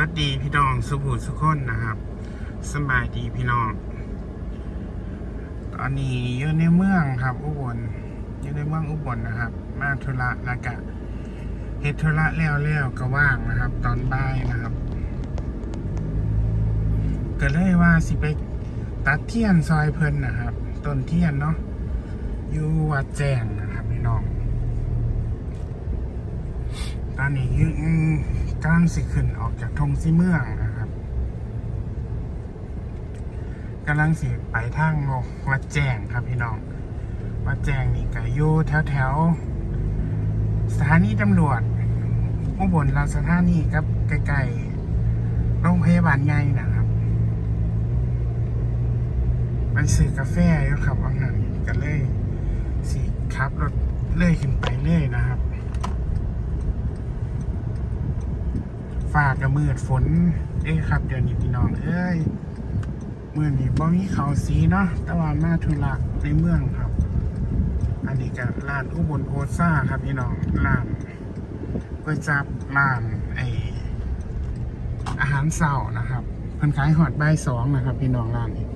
วัสดีพี่น้องสุขุสุขคนนะครับสบายดีพี่น้อง ตอนนี้อยู่ในเมืองครับอุบลอยู่ในเมืองอุบลนะครับ มาธุระแล้วก็เฮ็ดธุระแล้วแล้วก็ว่างนะครับ ตอนบ่ายนะครับ ก็เลยว่าสิไปตัดเทียนซอยเพิ่นนะครับต้นเทียนเนาะอยู่วัดแจ้งนะครับพี่น้อง ตอนนี้ยืน กำลังสิขึ้นออกจากทงซีเมืองนะครับกำลังสิไปทางวัดแจงครับพี่น้อง วัดแจงนี่ก็อยู่แถวแถวๆสถานีตำรวจอุบลราชธานีครับใกล้ๆโรงพยาบาลใหญ่นะครับไปซื้อกาแฟอยู่ครับว่างั้นก็เลยสิขับรถเลื่อยขึ้นไปเรื่อยนะครับ ฟ้ากับมืดฝน เอ้ยครับ เดี๋ยวนี้พี่น้องเอ้ยมือนี้บ่มีเขาสีเนาะแต่ว่ามาธุระในเมืองครับ อันนี้ก็ร้านอุบลโอซ่าครับพี่น้องร้านก๋วยจับร้านไออาหารเช้านะครับเพิ่นขายหอดใบสองนะครับ พี่น้องร้านนี้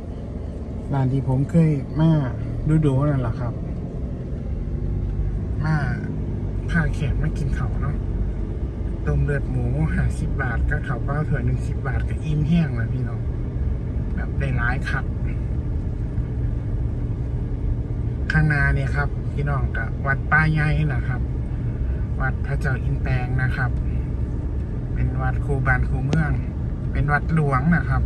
ร้านที่ผมเคยมาดูดูๆนั่นแหละครับ มาพาแขกมากินเขาเนาะ ต้มเลือดหมูห้าสิบบาทก็ข้าวเปล่าถ้วยหนึ่งสิบบาทก็อิ่มแห้งแล้วพี่น้องแบบได้หลายครับข้างหน้าเนี่ยครับ พี่น้องกับวัดป้าใหญ่นะครับ วัดพระเจ้าอินแปงนะครับ เป็นวัดครูบานครูเมือง เป็นวัดหลวงนะครับ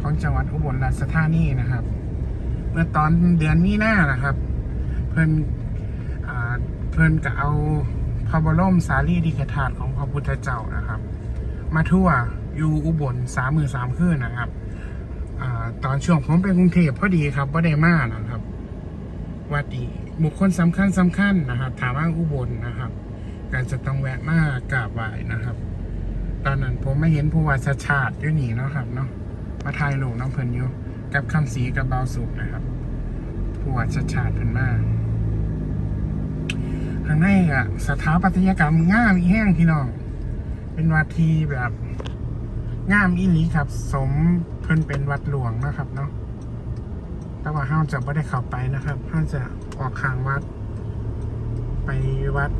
ของจังหวัดอุบลราชธานีนะครับ เมื่อตอนเดือนมีหน้านะครับ เพิ่นอ่าเพิ่นก็เอา พระบรมสารีริกธาตุของพระพุทธเจ้านะครับ มาทั่วอยู่อุบลสามมือสามคืนนะครับอตอนช่วงผมไปกรุงเทพพอดีครับว่าได้มานะครับวัดดีบุคคลสำคัญสำคัญนะครับถามว่าอุบลนะครับการจะต้องแวะมากราบไหว้นะครับ ตอนนั้นผมไม่เห็นผู้ว่าชาชาติอยู่นี่เนาะครับเนาะมาถ่ายรูปน้องเพิ่นอยู่กับคำสีกับเบาสุกนะครับผู้ว่าชาชาติเพิ่นมาก ข้างในอะสถาปัตยกรรมงามอีแห้งพี่น้อง เป็นวัดที่แบบงามอีหลีครับ สมเพิ่นเป็นวัดหลวงนะครับเนาะแต่ว่าห้าจะไม่ได้เข้าไปนะครับห้าจะออกข้างวัด ไปวัด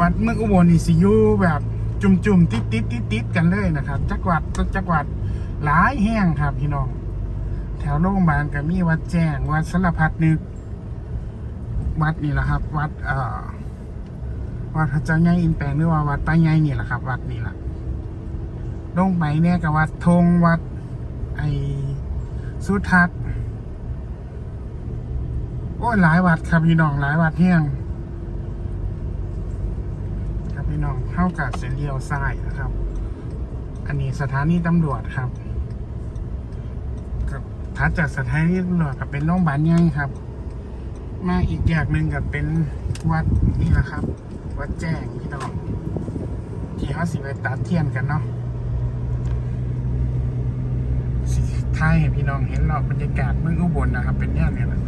วัดเมืองอุบลนี่สิยูแบบจุ่มจุ่มๆติดติดติดติดกันเลยนะครับ จักวัดจักวัดหลายแห้งครับพี่น้อง แถวโรงพยาบาลก็มีวัดแจ้งวัดสารพัดนึก วัดนี่แหละครับ วัดเอ่อวัดพระเจ้าใหญ่อินแปลงหรือว่าวัดป้าใหญ่นี่แหละครับ วัดนี่แหละลงไปเนี่ยกับวัดธงวัด ไอสุทัศน์โอ้หลายวัดครับพี่น้องหลายวัดเที่ยง ครับพี่น้องเข้ากับเส้นเลี้ยวซ้ายนะครับ อันนี้สถานีตำรวจครับถัดจากสถานีตำรวจก็เป็นโรงพยาบาลใหญ่ครับ มาอีกอย่างหนึ่งก็เป็นวัดนี่แหละครับ วัดแจ้งพี่น้องที่เขาสิไปตัดเทียนกันเนาะสิไทยให้พี่น้องเห็นรอบบรรยากาศเมืองอุบลนะครับ เป็นอย่างนี้แหละ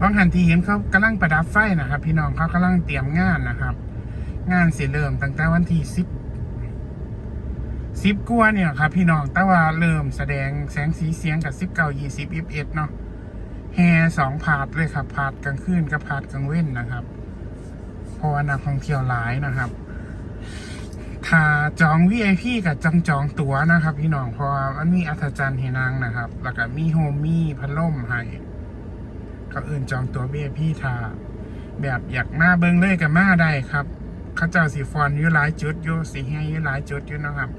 บางหันที่เห็นเขากำลังประดับไฟนะครับ พี่น้องเขากำลังเตรียมงานนะครับ งานเสิเริ่มตั้งแต่วันที่สิบสิบกัวเนี่ยครับ พี่น้องแต่ว่าเริ่มแสดงแสงสีเสียงกับสิบเก้ายี่สิบเอ็ดเนาะ แฮสองพาร์ทเลยครับพาร์ทกลางคืนกับพาร์ทกลางเว้นนะครับ เพราะว่านักท่องเที่ยวหลายนะครับ ถ้าจอง VIP กับจองจองตั๋วนะครับพี่น้องเพราะว่ามันมีอัธจันทร์ให้นางนะครับ แล้วก็มีโฮมมี่พัดลมให้ก็อื่นจองตั๋ว VIP ถ้าแบบอยากมาเบิ้งเลยกับมาได้ครับเขาเจ้าสีฟอนอยู่หลายจุดอยู่สีแห้อยู่หลายจุดอยู่นะครับ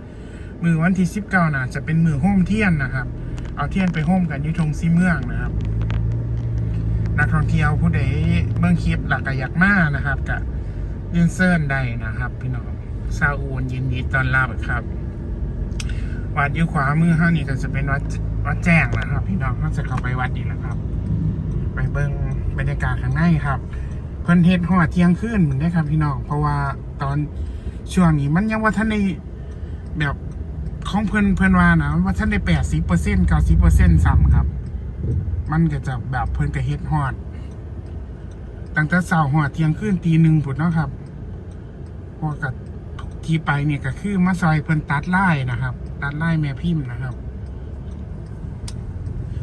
มือวันที่สิบเก้าน่ะจะเป็นมือโฮมเทียนนะครับ เอาเทียนไปโฮมกันยุทงซีเมืองนะครับ ท่องเที่ยวผู้ใดเบิ่งคลิปหลักกอยากมานะครับกับยืนเซิร์นได้นะครับ พี่น้องซาอูนยินดีต้อนรับครับวัดอยู่ขวามือห้านี่ก็จะเป็นวัดวัดแจ้งนะครับ พี่น้องก็จะเข้าไปวัดนี่แหละครับ ไปเบิ่งบรรยากาศข้างในครับเพิ่นเฮ็ดหอดเที่ยงคืนเหมือนได้ครับพี่น้องเพราะว่าตอนช่วงนี้มันยังว่าท่านในแบบของเพิ่นเพิ่นว่านะว่าท่านได้แปดสิบเปอร์เซ็นต์เก้าสิบเปอร์เซ็นต์ซ้ำครับ มันก็จะแบบเพิ่นก็เฮ็ดฮอดตั้งแต่เช้าฮอดเที่ยงคืนตีหนึ่งพุ่นเนาะครับพราะว่าก็ที่ไปเนี่ยก็คือมาซอยเพิ่นตัดไล่นะครับ ตัดไล่แม่พิมพ์นะครับ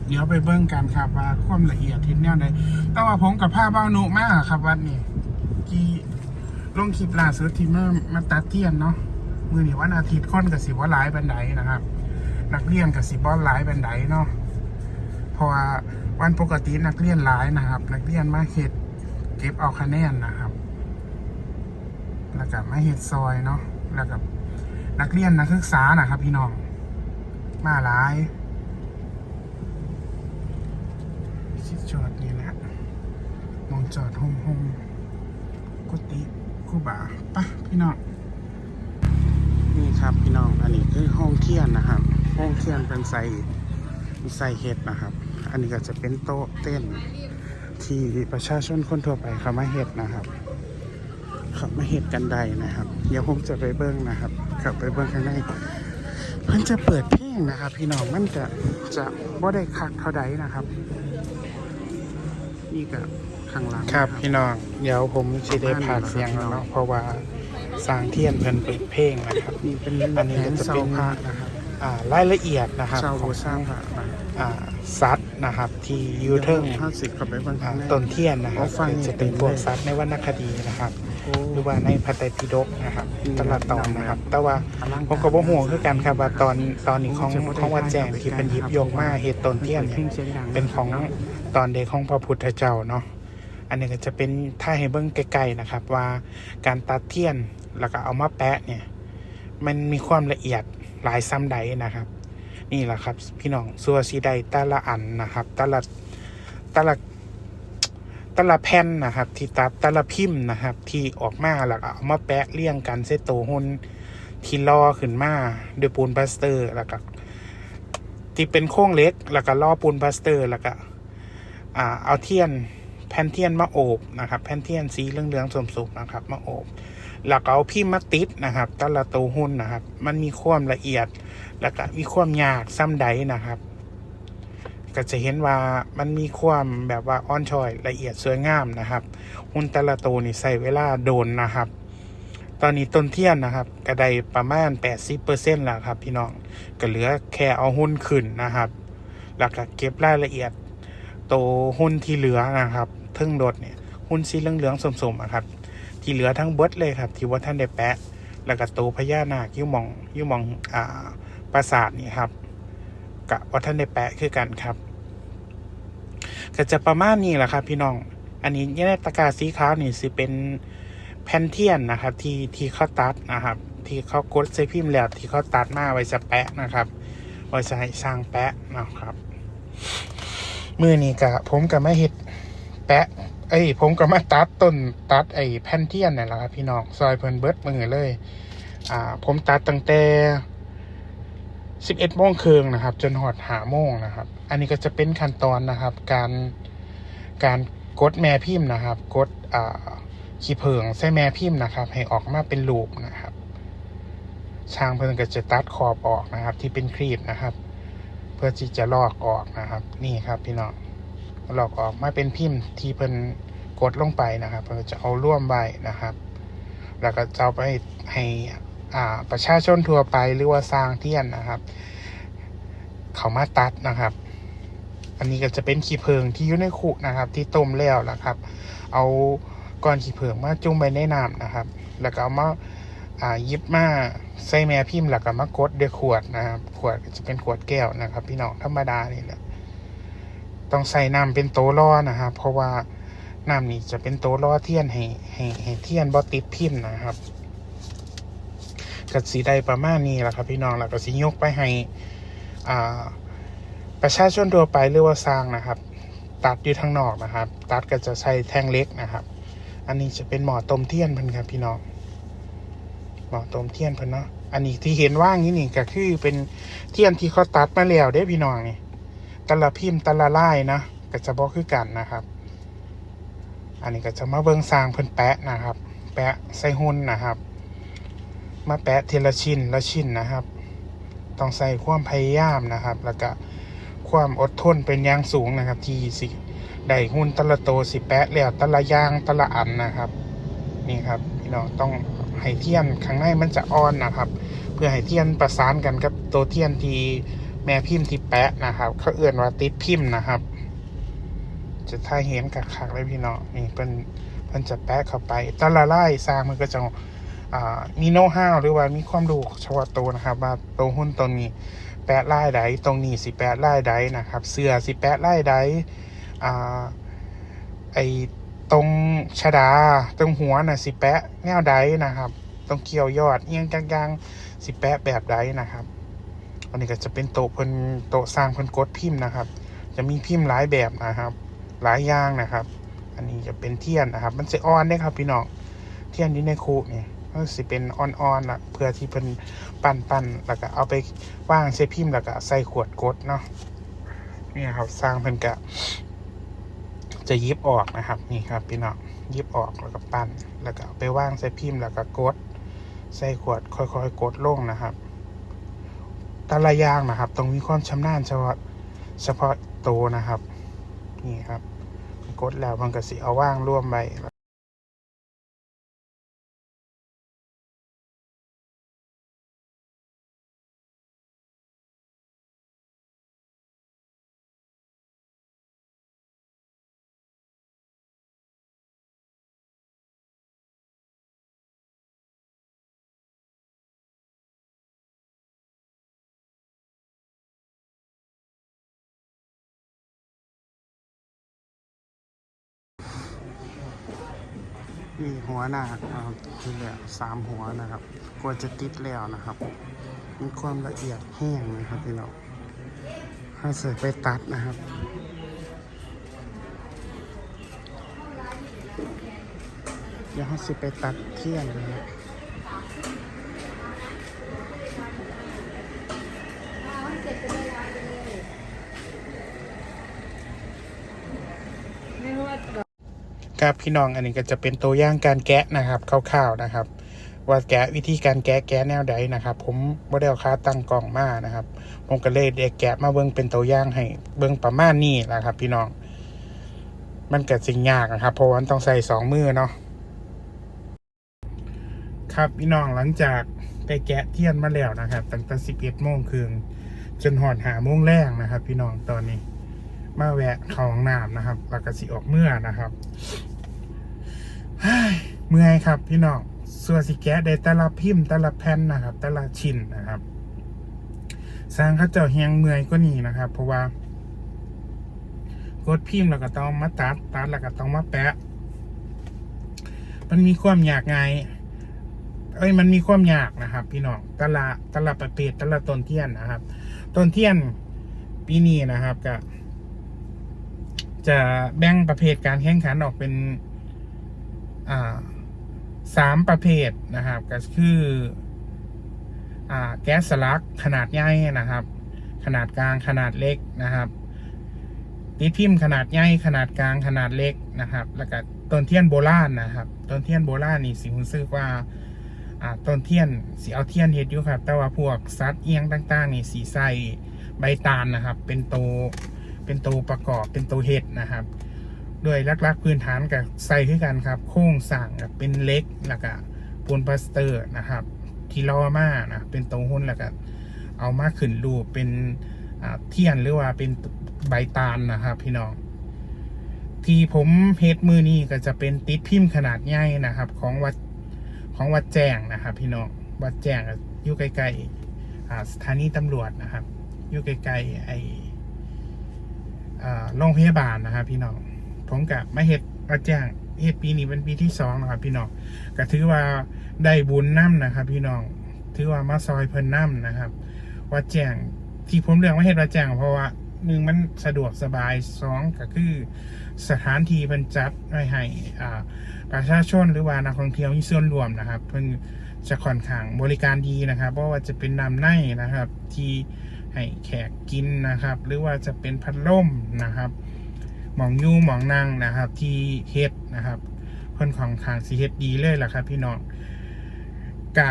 เดี๋ยวไปเบิ่งกันครับว่าความละเอียดที่แนวใดแต่ว่าผมกับผ้าเบ้าหนุมากครับวันนี้กี่ลงคลิปล่าสุดที่มามาตัดเทียนเนาะมือนี้วันอาทิตย์ค่อนกับสิว่าหลายบันไดนะครับ นักเรียนกับสิบอลหลายบันไดเนาะ ราะว่าวันปกตินักเรียนหลายนะครับ นักเรียนมาเฮ็ดเก็บเอาคะแนนนะครับแล้วก็มาเฮ็ดซอยเนาะแล้วก็นักเรียนนักศึกษานะครับ พี่น้องมาหลายชิดจอดนี่แหละมองจอดหงหงกุฏิกูบ่าปะพี่น้องนี่ครับพี่น้องอันนี้คือห้องเทียนนะครับ ห้องเทียนเป็นใส่ใส่เห็ดนะครับ อันนี้ก็จะเป็นโต๊ะเต้นที่ประชาชนคนทั่วไปเขามาเห็ดนะครับเขามาเห็ดกันใดนะครับ เดี๋ยวผมจะไปเบิ้งนะครับเขับไปเบิ้งข้างในมันจะเปิดเพลงนะครับ พี่น้องมันจะจะบ่ได้คักเท่าใดนะครับ นี่ก็ข้างหลังครับ พี่น้องเดี๋ยวผมสิได้ผ่านเสียงแล้วเนาะเพราะว่าสร้างเทียนเพิ่นเปิดเพลงนะครับนี่เป็นอันนี้ก็จะเป็นนะครับอ่ารายละเอียดนะครับของสร้างพระอ่าซัด นะครับ ที่ยูเทิงห้าสิบขับไปบางคอ่ารั้งต้นเทียนนะครับอ๋อฟังจะเป็นพวกซัดในวรรณคดีนะครับ หรือว่าในพระไตรปิฎกนะครับแตละตอนนะครับ แต่ว่าผมก็บ่ฮู้คือกันครับว่าตอนตอนนี้ของของวัดแจ้งที่เป็นหยิบยกมาเฮ็ดต้นเทียนเนี่ยเป็นของตอนเด็กของพระพุทธเจ้าเนาะอันนี้ก็จะเป็นถ้าให้เบิ้งไกลๆนะครับ ว่าการตัดเทียนแล้วก็เอามาแปะเนี่ย มันมีความละเอียดหลายซ้ำใดนะครับ นี่แหละครับ พี่น้องสัวสีใดแต่ละอันนะครับแต่ละแต่ละแต่ละแผ่นนะครับ ที่ตัดแต่ละพิมพ์นะครับ ที่ออกมาแล้วก็เอามาแปะเรียงกันเซตโตหุ่นที่ล่อขึ้นมาด้วยปูนพลาสเตอร์แล้วก็ที่เป็นโค้งเล็ก แล้วก็ล่อปูนพลาสเตอร์แล้วก็อ่าเอาเทียนแผ่นเทียนมาโอบนะครับ แผ่นเทียนสีเหลืองๆสมๆนะครับ มาโอบ แล้วก็เอาพิมพ์มาติดนะครับแต่ละตัวหุ้นนะครับ มันมีความละเอียด แล้วก็มีความยากซ้ำใดนะครับ ก็จะเห็นว่ามันมีความแบบว่าอ่อนช้อยละเอียดสวยงามนะครับ หุ้นแต่ละตัวนี่ใส่เวลาโดนนะครับตอนนี้ต้นเทียนนะครับก็ได้ประมาณ 80%แล้วครับ พี่น้องก็เหลือแค่เอาหุ้นขึ้นนะครับ แล้วก็เก็บรายละเอียด โตวหุ้นที่เหลือนะครับทึ่งรถเนี่ยหุ้นสีเหลืองๆสมๆอะครับ ที่เหลือทั้งเบิดเลยครับ ที่ว่าท่านได้แปะ แล้วก็ตวพญานาคยิ้วมองยิ้วมองอ่าปราสาทนี่ครับกะว่าท่านได้แปะคือกันครับ ก็จะประมาณนี้แหละครับ พี่น้อง อันนี้ยนตะกร้าสีขาวนี่สิเป็นแผ่นเทียนนะครับ ที่ที่เขาตัดนะครับ ที่เขากดใส่พิมพ์แล้วที่เขาตัดมาไว้จะแปะนะครับไว้จะให้สร้างแปะนะครับมือนี้กะผมกับแมาเฮ็ดแปะ เอ้ผมก็มาตัดต้นตัดไอ้แผ่นเทียนนี่แหละครับพี่น้องซอยเพิ่นเบิดมือเลย อ่า ผมตัดตั้งแต่สิบเอ็ดโมงครึ่งนะครับ จนหอดหาโมงนะครับ อันนี้ก็จะเป็นขั้นตอนนะครับ การการกดแม่พิมพ์นะครับ กดอ่าขีเพิงใส่แม่พิมพ์นะครับ ให้ออกมาเป็นลูปนะครับ ช่างเพิ่นก็จะตัดขอบออกนะครับ ที่เป็นครีบนะครับ เพื่อที่จะลอกออกนะครับ นี่ครับพี่น้อง หลอกออกมาเป็นพิมพ์ที่เพิ่นกดลงไปนะครับเพิ่นจะเอาร่วมไว้นะครับ แล้วก็จะเอาไปให้อ่าประชาชนทั่วไปหรือว่าสร้างเทียนนะครับ เขามาตัดนะครับ อันนี้ก็จะเป็นขี้เพิงที่อยู่ในคุนะครับ ที่ต้มแล้วนะครับ เอาก้อนขี้เพิงมาจุ่มไปในน้ำนะครับ แล้วก็เอามาอ่ายิบมาใส่แม่พิมพ์แล้วก็มากดด้วยขวดนะครับ ขวดจะเป็นขวดแก้วนะครับ พี่น้องธรรมดานี่แหละ ต้องใส่น้ำเป็นโตล่อนะครับเพราะว่าน้ำนี่จะเป็นโตล่อเทียนให้ให้ให้เทียนบ่ติดพิมพ์นะครับก็สีได้ประมาณนี้แหละครับ พี่น้องแล้วก็สิยกไปให้อ่าประชาชนทั่วไปหรือว่าสร้างนะครับ ตัดอยู่ทางนอกนะครับ ตัดก็จะใช้แท่งเล็กนะครับ อันนี้จะเป็นหมอต้มเทียนพิ่นครับพี่น้องหมอต้มเทียนพิ่นเนาะอันนี้ที่เห็นว่างนี้นี่ก็คือเป็นเทียนที่เขาตัดมาแล้วเด้พี่น้องนี่ แต่ละพิมพ์แต่ละลายนะก็จะบอกคือกันนะครับ อันนี้ก็จะมาเบิ่งสร้างเพิ่นแปะนะครับ แปะใส่หุ่นนะครับ มาแปะทีละชิ้นละชิ้นนะครับ ต้องใส่ความพยายามนะครับ แล้วก็ความอดทนเป็นอย่างสูงนะครับ ที่สิได้หุ่นแตละโตวสิแปะแล้วแต่ละย่างแต่ละอันนะครับ นี่ครับพี่น้องต้องให้เทียนข้างในมันจะอ่อนนะครับ เพื่อให้เทียนประสานกันกับตัวเทียนที่ แม่พิมพ์ที่แปะนะครับ เขาเอื่อนว่าติดพิมพ์นะครับ จะถ้าเห็นกักคักเลยพี่เน้องนี่เป็นเพิ่นจะแปะเข้าไปแต่ละไล่สร้างมันก็จะมีโน้ตฮาวหรือว่ามีความรู้เฉพาะตัวนะครับ ว่าตัวหุ้นตัวนี้แปะไล่ใดตรงนี้สิแปะไล่ใดนะครับ เสื้อสิแปะไล่ใดอ่าไอตรงชดาตรงหัวน่ะสิแปะแนวใดนะครับ ตรงเกี่ยวยอดเอียงกลางๆสิแปะแบบใดนะครับ อันนี้ก็จะเป็นโต๊ะเพิ่นโต๊ะสร้างเพิ่นกดพิมพ์นะครับ จะมีพิมพ์หลายแบบนะครับ หลายอย่างนะครับ อันนี้จะเป็นเทียนนะครับ มันจะอ่อนได้ครับพี่น้องเทียนที่ในคูนี่มันสิเป็นอ่อนๆละเพื่อที่เพิ่นปั้นปั้นๆแล้วก็เอาไปว่างใส่พิมพ์แล้วก็ใส่ขวดกดเนาะนี่ครับสร้างเพิ่นก็จะยิบออกนะครับนี่ครับพี่น้องยิบออกแล้วก็ปั้น แล้วก็เอาไปว่างใส่พิมพ์แล้วก็กด ใส่ขวดค่อยๆกดลงนะครับ แต่ละอย่างนะครับ ต้องมีความชำนาญเฉพาะเฉพาะตัวนะครับ นี่ครับกดแล้วมันก็สิเอาว่างร่วมไป นี่หัวหน้านะครับที่เหลือสามหัวนะครับกว่าจะติดแล้วนะครับ มีความละเอียดแห้งนะครับพี่น้องให้ใส่ไปตัดนะครับเดี๋ยวให้สิไปตัดเที่ยงนะครับ ไม่รู้ว่า ครับพี่น้องอันนี้ก็จะเป็นตัวอย่างการแกะนะครับคร่าวๆนะครับ ว่าแกะวิธีการแกะแกะแนวใดนะครับ ผมบ่ได้เอาคาตั้งกล่องมานะครับ ผมก็เลยได้แกะมาเบิ่งเป็นตัวอย่างให้เบิ่งประมาณนี้แหละครับ พี่น้อง มันเก็สิ่งยากนะครับ เพราะว่ามันต้องใส่สองมือเนาะครับพี่น้องหลังจากได้แกะเทียนมาแล้วนะครับตั้งแต่สิบเอ็ดโมงครึ่งจนหอดหาโมงแรกนะครับ พี่น้องตอนนี้ มาแวะเข้าห้องน้ำนะครับ แล้วก็สิออกเมื่อนะครับเฮ้ยเมื่อยครับ พี่น้องส่วนสิแกะได้แต่ละพิมพ์แต่ละแผ่นนะครับ แต่ละชิ้นนะครับสร้างเขาเจ้าเฮียงเมื่อยก็นี่นะครับ เพราะว่ากดพิมพ์แล้วก็ต้องมาตัดตัดแล้วก็ต้องมาแปะ มันมีความยากไงเอ้ยมันมีความยากนะครับ พี่น้องตละตละประเภทตละต้นเทียนนะครับต้นเทียนปีนี้นะครับก็ จะแบ่งประเภทการแข่งขันออกเป็นสามประเภทนะครับ ก็คืออแก๊สสลักขนาดใหญ่นะครับ ขนาดกลางขนาดเล็กนะครับตีพิมพ์ขนาดใหญ่ขนาดกลางขนาดเล็กนะครับ แล้วก็ต้นเทียนโบราณนะครับต้นเทียนโบราณนี่สิรู้สึกว่าอ่าต้นเทียนสีเอาเทียนเฮ็ดอยู่ครับ แต่ว่าพวกสัตว์เอียงต่าง ๆ นี่สีใส่ใบตาลนะครับ เป็นโต เป็นตัวประกอบเป็นตัวเฮ็ดนะครับ โดยลักๆพื้นฐานกับใส่ขึ้นกันครับ โค้งสั่งกับเป็นเล็กแล้วก็ปูนพลาสเตอร์นะครับ ที่ล้อมานะเป็นตัวหุ้นแล้วก็เอามาขึ้นรูปเป็นเทียนหรือว่าเป็นใบตาลนะครับ พี่น้องที่ผมเฮ็ดมือนี้ก็จะเป็นติดพิมพ์ขนาดใหญ่นะครับ ของวัดของวัดแจ้งนะครับ พี่น้องวัดแจ้งอยู่ใกล้ๆสถานีตำรวจนะครับอยู่ใกล้ๆไอ โรงพยาบาลนะครับพี่น้องผมกับมาเฮ็ดวัดแจ้งเฮ็ดปีนี้เป็นปีที่สองนะครับพี่น้องก็ถือว่าได้บุญน้ำนะครับ พี่น้องถือว่ามาซอยเพิ่นน้ำนะครับวัดแจ้งที่ผมเลือกมาเฮ็ดวัดแจ้งเพราะว่าหนึ่งมันสะดวกสบายสองก็คือสถานที่เพิ่นจัดไว้ให้ประชาชนหรือว่านักท่องเที่ยวมีส่วนรวมนะครับ เพิ่นจะค่อนข้างบริการดีนะครับเพราะว่าจะเป็นนำในนะครับ ที่ ให้แขกกินนะครับ หรือว่าจะเป็นพัดลมนะครับหมองยูหมองนางนะครับ ที่เฮ็ดนะครับเพิ่นของขางสีเฮ็ดดีเลยล่ะครับ พี่น้องกะ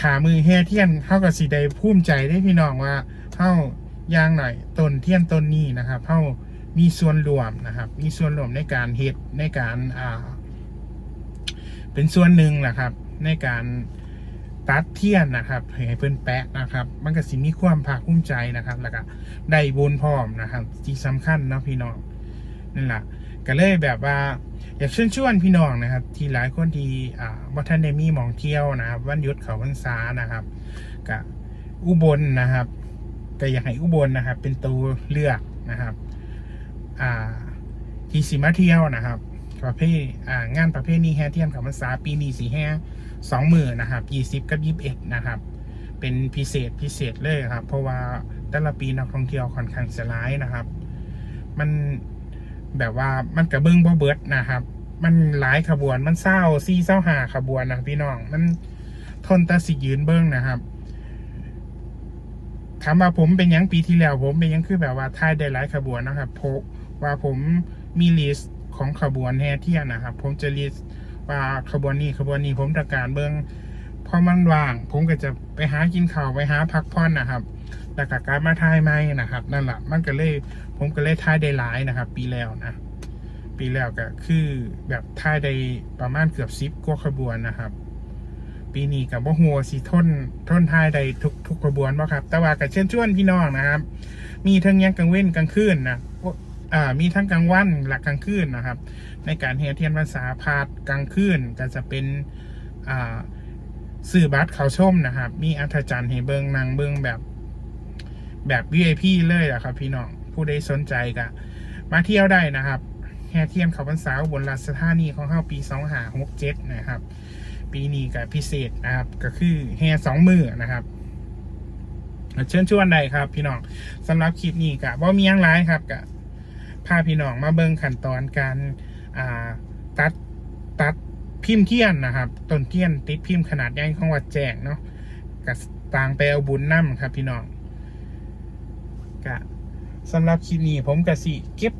ถามือเฮ็ดเทียนเข้ากับสีใดภูมิใจได้พี่น้องว่าเข้าย่างหน่อยต้นเทียนต้นนี้นะครับเข้ามีส่วนรวมนะครับ มีส่วนรวมในการเฮ็ดในการอ่า เป็นส่วนหนึ่งนะครับ ในการ ตัดเทียนนะครับให้เพื่อนแปะนะครับ มันก็สิมีความภาคภูมิใจนะครับ แล้วก็ได้บุญพร้อมนะครับ ที่สำคัญนะพี่น้องนั่นแหละก็เลยแบบว่าอยากเชิญชวนพี่น้องนะครับ ที่หลายคนที่อ่าวัฒนได้มีมองเที่ยวนะครับวันหยุดเขาวันษานะครับกับอุบลนะครับก็อยากให้อุบลนะครับ เป็นตัวเลือกนะครับอ่าที่สิมาเที่ยวนะครับประเภทอ่างานประเภทนี้แฮเทียนเขาวันษาปีนี้สีแฮ สองหมื่นนะครับยี่สิบกับยี่สิบเอ็ดนะครับ เป็นพิเศษพิเศษเลยครับ เพราะว่าแต่ละปีนักท่องเที่ยวค่อนข้างจะร้ายนะครับ มันแบบว่ามันกระเบื้องบ่เบิดนะครับ มันหลายขบวนมันเศร้าซี่เศร้าหาขบวนนะพี่น้องมันทนตาสิยืนเบิ้องนะครับถามว่าผมเป็นยังปีที่แล้วผมเป็นยังคือแบบว่าทายได้หลายขบวนนะครับเพราะว่าผมมีลิสต์ของขบวนแห่เทียนนะครับ ผมจะลิสต์ ว่าขบวนนี้ขบวนนี้ผมประกาศเบิ้งพอมันว่าง ผมก็จะไปหากินข้าวไปหาพักผ่อนนะครับแล้วก็กลับมาทายไม่นะครับ นั่นแหละมันก็เลยผมก็เลยทายได้หลายนะครับ ปีแล้วนะปีแล้วก็คือแบบทายได้ประมาณเกือบซิปกว่าขบวนนะครับ ปีนี้กับว่าหัวสีทนทนทายได้ทุกทุกขบวนบ่ครับ แต่ว่ากับเชิญชวนพี่น้องนะครับ มีทั้งยังกลางเว้นกลางคืนนะ อ่ามีทั้งกลางวันและกลางคืนนะครับ ในการเฮเทียนภาษาพาดกลางคืนก็จะเป็นอ่าสื่อบัตรเขาชมนะครับ มีอัธจันทร์ให้เบิงนางเบิงแบบแบบ VIP เลยอะครับ พี่น้องผู้ใดสนใจก็มาเที่ยวได้นะครับแห่เทียนเขาพรรษาบนราชธานีของเฮาปีสองหาหกเจ็ดนะครับ ปีนี้ก็พิเศษนะครับ ก็คือแห่สองมือนะครับเชิญชวนได้ครับ พี่น้องสำหรับคลิปนี้ก็บ่มีหยังหลายครับก็ พาพี่น้องมาเบิ่งขั้นตอนการอ่าตัดตัดพิมพ์เทียนนะครับต้นเทียนติดพิมพ์ขนาดใหญ่ของวัดแจงเนาะก็ต่างไปเอาบุญนํครับพี่น้องก็สำหรับคลิปนี้ผมก็สิเก็บ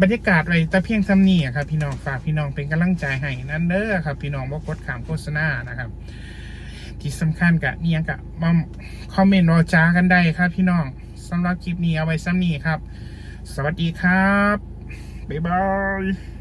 บรรยากาศไว้แต่เพียงซ้ำนี้ครับพี่น้องฝากพี่น้องเป็นกำลังใจให้นั่นเด้อครับ พี่น้องบ่กดขามโฆษณานะครับ ที่สำคัญกะเนี่ยกะมาคอมเมนต์รอจ้ากันได้ครับ พี่น้องสำหรับคลิปนี้เอาไว้ซ้ำนี้ครับ สวัสดีครับ บ๊ายบาย